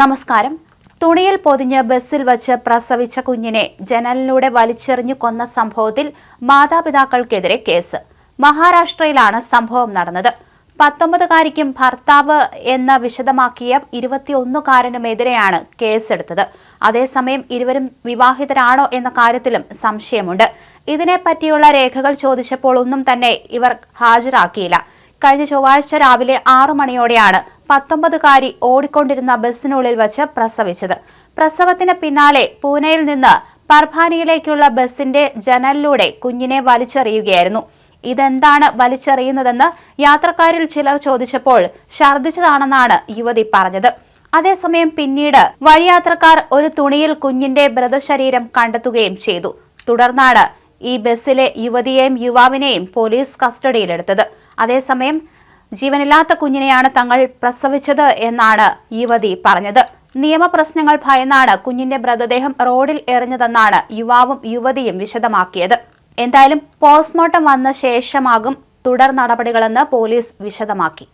നമസ്കാരം. തുണിയിൽ പൊതിഞ്ഞ് ബസ്സിൽ വച്ച് പ്രസവിച്ച കുഞ്ഞിനെ ജനലിലൂടെ വലിച്ചെറിഞ്ഞു കൊന്ന സംഭവത്തിൽ മാതാപിതാക്കൾക്കെതിരെ കേസ്. മഹാരാഷ്ട്രയിലാണ് സംഭവം നടന്നത്. പത്തൊമ്പതുകാരിക്കും ഭർത്താവ് എന്ന് വിശദമാക്കിയ ഇരുപത്തിയൊന്നുകാരനുമെതിരെയാണ് കേസെടുത്തത്. അതേസമയം ഇരുവരും വിവാഹിതരാണോ എന്ന കാര്യത്തിലും സംശയമുണ്ട്. ഇതിനെപ്പറ്റിയുള്ള രേഖകൾ ചോദിച്ചപ്പോൾ ഒന്നും തന്നെ ഇവർ ഹാജരാക്കിയില്ല. കഴിഞ്ഞ ചൊവ്വാഴ്ച രാവിലെ ആറു മണിയോടെയാണ് പത്തൊമ്പതുകാരി ഓടിക്കൊണ്ടിരുന്ന ബസ്സിനുള്ളിൽ വച്ച് പ്രസവിച്ചത്. പ്രസവത്തിന് പിന്നാലെ പൂനെയിൽ നിന്ന് പർഭാനിയിലേക്കുള്ള ബസ്സിന്റെ ജനലിലൂടെ കുഞ്ഞിനെ വലിച്ചെറിയുകയായിരുന്നു. ഇതെന്താണ് വലിച്ചെറിയുന്നതെന്ന് യാത്രക്കാരിൽ ചിലർ ചോദിച്ചപ്പോൾ ഛർദ്ദിച്ചതാണെന്നാണ് യുവതി പറഞ്ഞത്. അതേസമയം പിന്നീട് വഴിയാത്രക്കാർ ഒരു തുണിയിൽ കുഞ്ഞിന്റെ മൃതശരീരം കണ്ടെത്തുകയും ചെയ്തു. തുടർന്നാണ് ഈ ബസ്സിലെ യുവതിയെയും യുവാവിനെയും പോലീസ് കസ്റ്റഡിയിലെടുത്തത്. അതേസമയം ജീവനില്ലാത്ത കുഞ്ഞിനെയാണ് തങ്ങൾ പ്രസവിച്ചത് എന്നാണ് യുവതി പറഞ്ഞത്. നിയമപ്രശ്നങ്ങൾ ഭയന്നാണ് കുഞ്ഞിന്റെ മൃതദേഹം റോഡിൽ എറിഞ്ഞതെന്നാണ് യുവാവും യുവതിയും വിശദമാക്കിയത്. എന്തായാലും പോസ്റ്റ്മോർട്ടം വന്ന ശേഷമാകും തുടർ നടപടികളെന്ന് പോലീസ് വിശദമാക്കി.